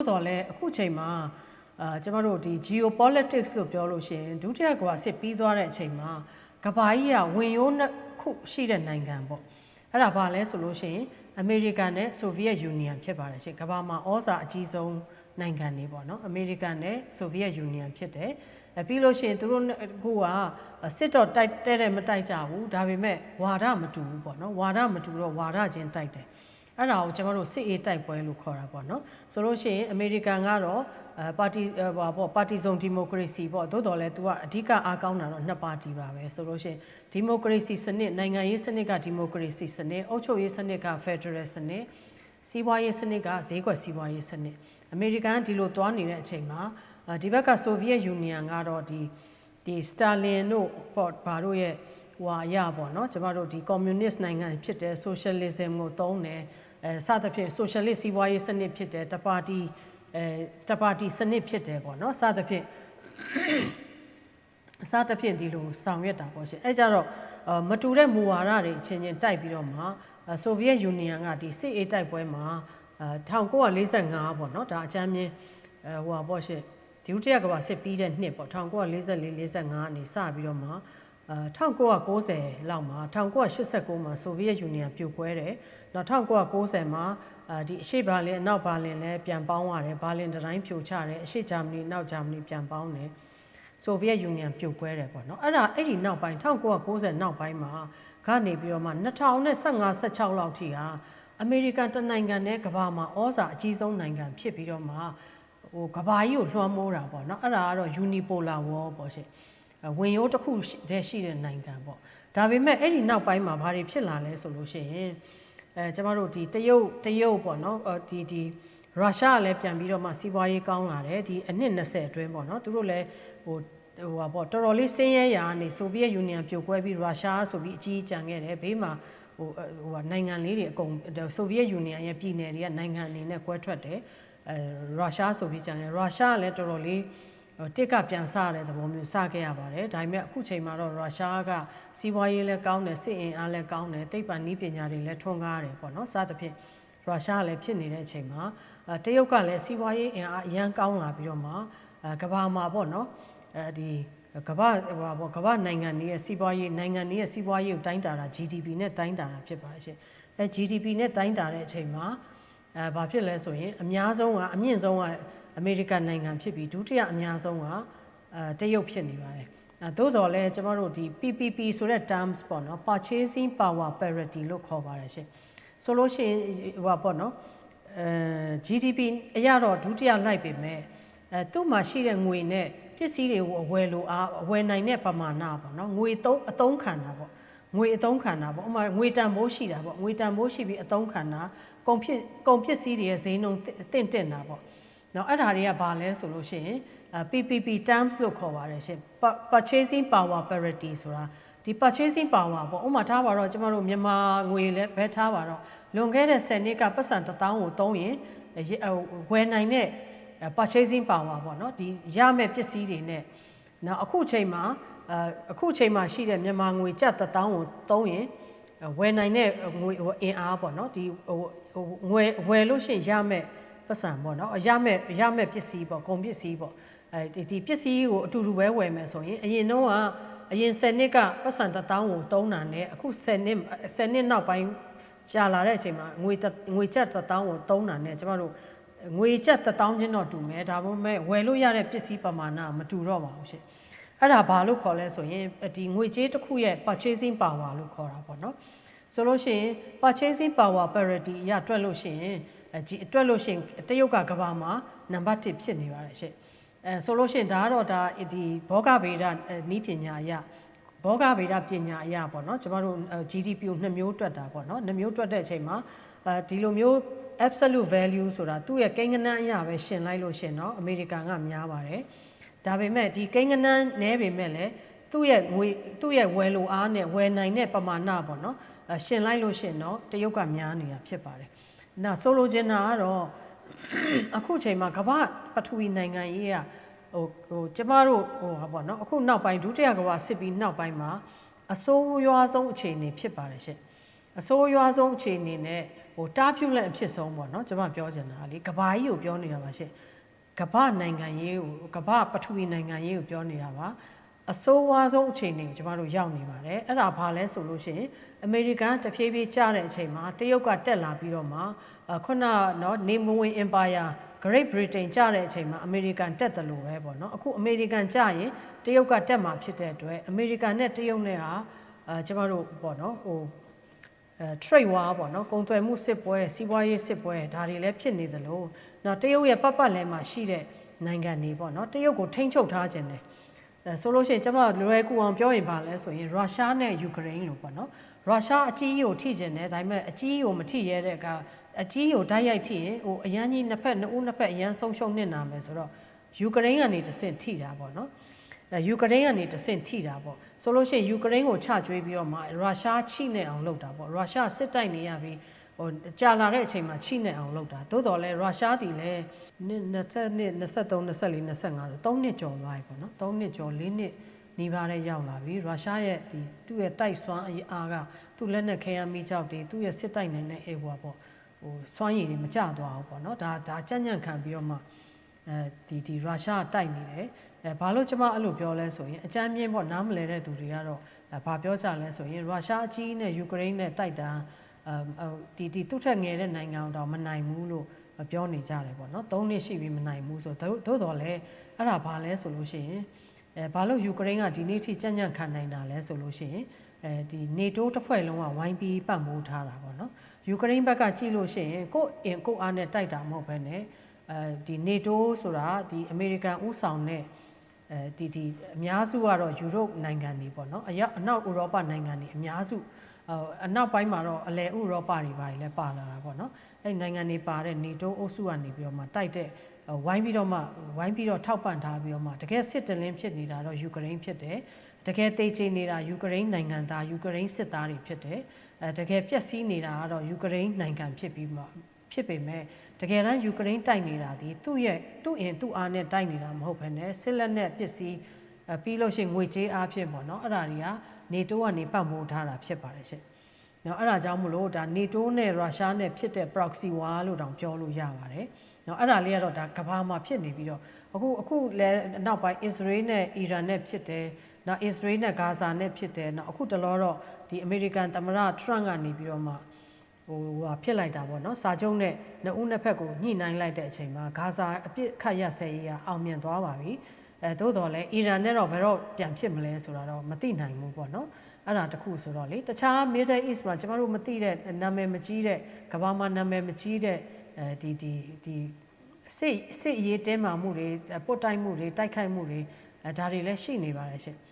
တော်လဲအခုချိန်မှာအာကျမတို့ဒီ geopolitics လို့ပြောလို့ရှိရင်ဒုတိယကမ္ဘာစစ်ပြီးသွားတဲ့အချိန်မှာကမ္ဘာကြီးကဝင်ရိုးနှစ်ခုရှိတဲ့နိုင်ငံပေါ့အဲ့ဒါဘာလဲဆိုလို့ရှိရင်အမေရိကန်နဲ့ဆိုဗီယက်ယူနီယံဖြစ်ပါတယ်ရှင်ကမ္ဘာမှာဩဇာအကြီးဆုံးနိုင်ငံတွေပေါ့နော်အမေရိကန်နဲ့ဆိုဗီယက်ယူနီယံဖြစ်တယ်အဲပြီးလို့ရှိရင်သူတို့ခုကစစ်တော့တိုက်တဲ့တဲ့မတိုက်ကြဘူးဒါပေမဲ့ဝါဒမတူဘူးပေါ့နော်ဝါဒမတူတော့ဝါဒချင်းတိုက်တယ် အဲ့ဒါကိုကျွန်တော်တို့စစ်အေးတိုက်ပွဲလို့ခေါ်တာပေါ့နော်ဆိုလို့ရှိရင်အမေရိကန်ကတော့အဲပါတီဟိုပေါ့ပါတီစုံဒီမိုကရေစီပေါ့သို့တော်လဲ तू ကအဓိကအားကောင်းတာတော့နှစ်ပါတီပါပဲဆိုလို့ရှိရင်ဒီမိုကရေစီစနစ်နိုင်ငံရေးစနစ်ကဒီမိုကရေစီစနစ်အုပ်ချုပ်ရေးစနစ်ကဖက်ဒရယ်စနစ်စီးပွားရေးစနစ်ကဈေးကွက်စီးပွားရေးစနစ်အမေရိကန်ဒီလိုသွားနေတဲ့အချိန်မှာဒီဘက်ကဆိုဗီယက်ယူနီယံကတော့ဒီဒီစတာလင်တို့ပေါ့ဘာတို့ရဲ့ဟွာရပေါ့နော်ကျမတို့ဒီကွန်မြူနစ်နိုင်ငံဖြစ်တဲ့ဆိုရှယ်လစ်ဇမ်ကိုသုံးတယ် အဲစသဖြင့်ဆိုရှယ်လစ်စီးပွားရေးစနစ်ဖြစ်တယ်တပါတီအဲတပါတီစနစ်ဖြစ်တယ်ပေါ့နော်စသဖြင့်အစားတစ်ဖြင့်ဒီလိုဆောင်ရွက်တာပေါ့ရှင်အဲကြတော့မတူတဲ့မူဝါဒတွေအချင်းချင်းတိုက်ပြီးတော့မှဆိုဗီယက်ယူနီယံကဒီစစ်အေးတိုက်ပွဲမှာ1945ပေါ့နော်ဒါအချမ်းမြင်ဟိုပါပေါ့ရှင်ဒီဥတရကဘာစစ်ပြီးတဲ့နှစ်ပေါ့1944 45ကနေစပြီးတော့မှအဲ 1990လောက်မှာ1989မှာဆိုဗီယက်ယူနီယံပြိုကွဲတယ်နောက်1990မှာဒီအရှိဘာလင်အနောက်ဘာလင်လည်းပြန်ပေါင်းရတယ်ဘာလင်တိုင်းပြိုချတယ်အရှိဂျာမနီနောက်ဂျာမနီပြန်ပေါင်းတယ်ဆိုဗီယက်ယူနီယံပြိုကွဲတယ်ပေါ့နော်အဲ့ဒါအဲ့ဒီနောက်ပိုင်း1990နောက်ပိုင်းမှာကနေပြီးတော့မှ2015 16လောက်ထိဟာအမေရိကန်တနိုင်ငံနဲ့ကမ္ဘာမှာဩဇာအကြီးဆုံးနိုင်ငံဖြစ်ပြီးတော့မှဟိုကမ္ဘာကြီးကိုလွှမ်းမိုးတာပေါ့နော်အဲ့ဒါကတော့ unipolar war ပေါ့ရှင် ဝင်ရိုးတစ်ခုတည်းရှိတဲ့နိုင်ငံပေါ့ဒါပေမဲ့အဲ့ဒီနောက်ပိုင်းမှာဘာတွေဖြစ်လာလဲဆိုလို့ရှိရင်အဲကျမတို့ဒီတရုတ်တရုတ်ပေါ့နော်ဒီဒီရုရှားကလည်းပြန်ပြီးတော့မှစီးပွားရေးကောင်းလာတယ်ဒီအနှစ်20အတွင်းပေါ့နော်သူတို့လည်းဟိုဟိုပါပေါ့တော်တော်လေးဆင်းရဲရာနေဆိုဗီယက်ယူနီယံပြိုကွဲပြီးရုရှားဆိုပြီးအကြီးအကျန်ခဲ့တယ်ဘေးမှာဟိုဟိုနိုင်ငံလေးတွေအကုန်ဆိုဗီယက်ယူနီယံရဲ့ပြည်နယ်တွေကနိုင်ငံအနေနဲ့ကွဲထွက်တယ်အဲရုရှားဆိုပြီးကြံတယ်ရုရှားကလည်းတော်တော်လေး တစ်ကပြန်စတဲ့သဘောမျိုးစခဲ့ရပါတယ်ဒါပေမဲ့အခုချိန်မှာတော့ရုရှားကစီးပွားရေးလည်းကောင်းတယ်စစ်အင်အားလည်းကောင်းတယ်သိပ္ပံနည်းပညာတွေလည်းထွန်းကားတယ်ပေါ့နော်စသဖြင့်ရုရှားလည်းဖြစ်နေတဲ့အချိန်မှာတရုတ်ကလည်းစီးပွားရေးအင်အားအရန်ကောင်းလာပြီးတော့မှကဘာမှာပေါ့နော်အဲဒီကမ္ဘာဟိုပါပေါ့ကမ္ဘာနိုင်ငံတွေရဲ့စီးပွားရေးနိုင်ငံတွေရဲ့စီးပွားရေးကိုတိုင်းတာတာ GDP နဲ့တိုင်းတာတာဖြစ်ပါရှင်အဲ GDP နဲ့တိုင်းတာတဲ့အချိန်မှာအဲဘာဖြစ်လဲဆိုရင်အများဆုံးကအမြင့်ဆုံးက အမေရိကန်နိုင်ငံဖြစ်ပြီးဒုတိယအများဆုံးကအဲတရုတ်ဖြစ်နေပါတယ်အဲသို့တော်လည်းကျမတို့ဒီ PPP ဆိုတဲ့ terms ပေါ့နော် purchasing power parity လို့ခေါ်ပါတယ်ရှင်ဆိုလို့ရှိရင်ဟိုပါပေါ့နော်အဲ GDP အရတော့ဒုတိယလိုက်ပေမဲ့အဲသူ့မှာရှိတဲ့ငွေနဲ့ပစ္စည်းတွေကိုအဝယ်လိုအားအဝယ်နိုင်တဲ့ပမာဏပေါ့နော်ငွေသုံးအသုံးခံတာပေါ့ငွေအသုံးခံတာပေါ့ဥပမာငွေတန်ဖိုးရှိတာပေါ့ငွေတန်ဖိုးရှိပြီးအသုံးခံတာကုန်ဖြစ်ကုန်ပစ္စည်းတွေရဲ့ဈေးနှုန်းတင့်တင့်တာပေါ့ နော်အဲ့ဒါတွေကဘာလဲဆိုလို့ရှိရင် PPP terms လို့ခေါ်ပါတယ်ရှင် purchasing power parity ဆိုတာဒီ purchasing power ပေါ့ဥပမာထားပါတော့ကျမတို့မြန်မာငွေလည်းဘဲထားပါတော့လွန်ခဲ့တဲ့10နှစ်ကပတ်စံ1000ကိုသုံးရင်ဝယ်နိုင်တဲ့ purchasing power ပေါ့နော်ဒီရမယ့်ပစ္စည်းတွေနဲ့နောက်အခုချိန်မှာအခုချိန်မှာရှိတဲ့မြန်မာငွေကျပ်1000ကိုသုံးရင်ဝယ်နိုင်တဲ့ငွေအင်အားပေါ့နော်ဒီဟိုငွေဝယ်လို့ရှိရင်ရမယ့် ပတ်စံပေါ့နော်ရမယ့်ရမယ့်ပစ္စည်းပေါ့ကုန်ပစ္စည်းပေါ့အဲဒီဒီပစ္စည်းကိုအတူတူပဲဝယ်မယ်ဆိုရင်အရင်တော့ကအရင်10နှစ်ကပတ်စံ1000ကိုသုံးတာနဲ့အခု10နှစ်10နှစ်နောက်ပိုင်းကြာလာတဲ့အချိန်မှာငွေငွေကျပ်1000ကိုသုံးတာနဲ့ကျမတို့ငွေကျပ်1000ချင်းတော့တူမယ်ဒါပေမဲ့ဝယ်လို့ရတဲ့ပစ္စည်းပမာဏမတူတော့ပါဘူးရှင်အဲ့ဒါဘာလို့ခေါ်လဲဆိုရင်ဒီငွေကြေးတစ်ခုရဲ့ purchasing power လို့ခေါ်တာပေါ့နော်ဆိုလို့ရှိရင် purchasing power parity အရတွက်လို့ရှိရင် အကြီးအတွက်လို့ရှိရင်တရုတ်ကကဘာမှာနံပါတ်1ဖြစ်နေပါတယ်ရှင့်အဲဆိုလို့ရှိရင်ဒါကတော့ဒါဒီဘောဂဗေဒနီးပညာအရဘောဂဗေဒပညာအရပေါ့နော်ကျမတို့ GDP ကိုနှစ်မျိုးတွက်တာပေါ့နော်နှစ်မျိုးတွက်တဲ့အချိန်မှာအဲဒီလိုမျိုး absolute value ဆိုတာသူ့ရဲ့ကိန်းဂဏန်းအရပဲရှင်လိုက်လို့ရှင်တော့အမေရိကန်ကများပါတယ်ဒါပေမဲ့ဒီကိန်းဂဏန်းနည်းပေမဲ့လည်းသူ့ရဲ့ငွေသူ့ရဲ့ဝယ်လိုအားနဲ့ဝယ်နိုင်တဲ့ပမာဏပေါ့နော်ရှင်လိုက်လို့ရှင်တော့တရုတ်ကများနေတာဖြစ်ပါတယ် နောက်ဆိုလိုချင်တာကတော့အခုချိန်မှာကမ္ဘာပထဝီနိုင်ငံရေးကဟိုဟိုကျမတို့ဟိုဟာပေါ့နော်အခုနောက်ပိုင်းဒုတိယကမ္ဘာစစ်ပြီးနောက်ပိုင်းမှာအဆိုးရွားဆုံးအခြေအနေဖြစ်ပါတယ်ရှင်အဆိုးရွားဆုံးအခြေအနေနဲ့ဟိုတားပြုတ်လက်အဖြစ်ဆုံးပေါ့နော်ကျွန်မပြောချင်တာလေကဘာကြီးကိုပြောနေတာပါရှင့်ကဘာနိုင်ငံရေးကိုကဘာပထဝီနိုင်ငံရေးကိုပြောနေတာပါ အဆိုးဝါးဆုံးအခြေအနေကိုကျွန်တော်တို့ရောက်နေပါတယ်အဲ့ဒါဘာလဲဆိုလို့ရှိရင်အမေရိကန်တဖြည်းဖြည်းကျတဲ့အချိန်မှာတရုတ်ကတက်လာပြီးတော့မှအခုနနော်နေမဝင်အင်ပါယာ Great Britain ကျတဲ့အချိန်မှာအမေရိကန်တက်တယ်လို့ပဲပေါ့နော်အခုအမေရိကန်ကျရင်တရုတ်ကတက်မှာဖြစ်တဲ့အတွက်အမေရိကန်နဲ့တရုတ်နဲ့ဟာအဲကျမတို့ပေါ့နော်ဟိုအဲ trade war ပေါ့နော်ကုန်သွယ်မှုစစ်ပွဲစီးပွားရေးစစ်ပွဲဒါတွေလည်းဖြစ်နေသလိုနော်တရုတ်ရဲ့ပတ်ပတ်လည်မှာရှိတဲ့နိုင်ငံတွေပေါ့နော်တရုတ်ကိုထိန်းချုပ်ထားခြင်းတယ် အဲဆိုလို့ရှိရင်ကျမလွယ်ကူအောင်ပြောရင်ပါလဲဆိုရင်ရုရှားနဲ့ယူကရိန်းလို့ပေါ့နော်ရုရှားအကြီးကြီးကိုထိခြင်းတယ်ဒါပေမဲ့အကြီးကြီးကိုမထိရတဲ့ကအကြီးကိုဓာတ်ရိုက်ထိရင်ဟိုအရန်ကြီးနှစ်ဖက်နှစ်ဦးနှစ်ဖက်အရန်ဆုံးရှုံးနေနာမယ်ဆိုတော့ယူကရိန်းကနေတဆင့်ထိတာပေါ့နော်အဲယူကရိန်းကနေတဆင့်ထိတာပေါ့ဆိုလို့ရှိရင်ယူကရိန်းကိုချကျွေးပြီးတော့မှရုရှားချိနေအောင်လုပ်တာပေါ့ရုရှားစစ်တိုက်နေရပြီး ဟိုကြာလာတဲ့အချိန်မှာချိနေအောင်လုပ်တာတိုးတော်လဲရုရှားတီလဲ20နှစ်23 24 25ဆို3နှစ်ကျော်သွားပြီပေါ့နော်3နှစ်ကျော်4နှစ်နီးပါးတဲ့ရောက်လာပြီရုရှားရဲ့ဒီသူ့ရဲ့တိုက်စွမ်းအားကသူ့လက်နက်ခဲယမ်းမိကြောက်တွေသူ့ရဲ့စစ်တိုက်နိုင်တဲ့အေဘွားပေါ့ဟိုစွမ်းရည်တွေမကျသွားဘူးပေါ့နော်ဒါဒါကြံ့ကြံ့ခံပြီးတော့မှအဲဒီဒီရုရှားတိုက်နေတယ်အဲဘာလို့ကျွန်မအဲ့လိုပြောလဲဆိုရင်အကြမ်းမြင့်ပေါ့နားမလဲတဲ့သူတွေကတော့ဘာပြောကြလဲဆိုရင်ရုရှားအကြီးနဲ့ယူကရိန်းနဲ့တိုက်တာအဲ ဒီဒီသူ့ထက်ငယ်တဲ့နိုင်ငံတော့မနိုင်ဘူးလို့ပြောနေကြတယ်ပေါ့နော်၃နှစ်ရှိပြီမနိုင်ဘူးဆိုတော့သို့တော်လည်းအဲ့ဒါဘာလဲဆိုလို့ရှိရင်အဲဘာလို့ယူကရိန်းကဒီနေ့ထိကြံ့ကြံ့ခံနိုင်တာလဲဆိုလို့ရှိရင်အဲဒီနေတိုးတစ်ဖွဲ့လုံးကဝိုင်းပြီးပတ်မိုးထားတာပေါ့နော်ယူကရိန်းဘက်ကကြည့်လို့ရှိရင်ကို့အင်ကို့အားနဲ့တိုက်တာမဟုတ်ဘဲနဲ့အဲဒီနေတိုးဆိုတာဒီအမေရိကန်ဥဆောင်တဲ့အဲဒီဒီအများစုကတော့ယူရိုပနိုင်ငံတွေပေါ့နော်အရောက်အနောက်ဥရောပနိုင်ငံတွေအများစု အနောက်ပိုင်းမှာတော့အလယ်ဥရောပတွေပါလည်းပါလာတာပေါ့နော်အဲ့နိုင်ငံတွေပါတဲ့နေတိုးအုပ်စုကနေပြီးတော့မှတိုက်တဲ့ဝိုင်းပြီးတော့မှဝိုင်းပြီးတော့ထောက်ပံ့ထားပြီးတော့မှတကယ်စစ်တလင်းဖြစ်နေတာတော့ယူကရိန်းဖြစ်တယ်တကယ်တေချေနေတာယူကရိန်းနိုင်ငံသားယူကရိန်းစစ်သားတွေဖြစ်တယ်အဲတကယ်ပျက်စီးနေတာကတော့ယူကရိန်းနိုင်ငံဖြစ်ပြီးမှဖြစ်ပေမဲ့တကယ်တမ်းယူကရိန်းတိုက်နေတာဒီသူ့ရဲ့သူ့အင်သူ့အားနဲ့တိုက်နေတာမဟုတ်ဘဲနဲ့စစ်လက်နဲ့ပစ္စည်း ပြီးလို့ရှိရင်ငွေကြေးအားဖြင့်ပေါ့နော်အဲ့ဒါတွေကနေတိုးကနေပတ်မိုးထားတာဖြစ်ပါတယ်ရှင်။နော်အဲ့ဒါကြောင့်မလို့ဒါနေတိုးနဲ့ရုရှားနဲ့ဖြစ်တဲ့ proxy war လို့တောင်ပြောလို့ရပါတယ်။နော်အဲ့ဒါလေးကတော့ဒါကဘာမှာဖြစ်နေပြီးတော့အခုအခုလည်းနောက်ပိုင်း Israel နဲ့ Iran နဲ့ဖြစ်တယ်။နောက် Israel နဲ့ Gaza နဲ့ဖြစ်တယ်။နောက်အခုတလောတော့ဒီ American သမ္မတ Trump ကနေပြီးတော့မှဟိုဟာဖြစ်လိုက်တာပေါ့နော်စာချုပ်နဲ့နှစ်ဦးနှစ်ဖက်ကိုညှိနှိုင်းလိုက်တဲ့အချိန်မှာဂါဇာအပြစ်ခတ်ရဆဲရေးကအောင်မြင်သွားပါပြီ အဲသို့တော်လည်းအီရန်နဲ့တော့ဘယ်တော့ပြန်ဖြစ်မလဲဆိုတာတော့မသိနိုင်ဘူးပေါ့နော်အဲ့ဒါတခုဆိုတော့လေတခြား Middle East မှာကျမတို့မသိတဲ့နာမည်မကြီးတဲ့ကမ္ဘာမှာနာမည်မကြီးတဲ့အဲဒီဒီဒီစစ်စစ်ရေးတင်းမာမှုတွေပုတ်တိုက်မှုတွေတိုက်ခိုက်မှုတွေဒါတွေလည်းရှိနေပါတယ်ရှင်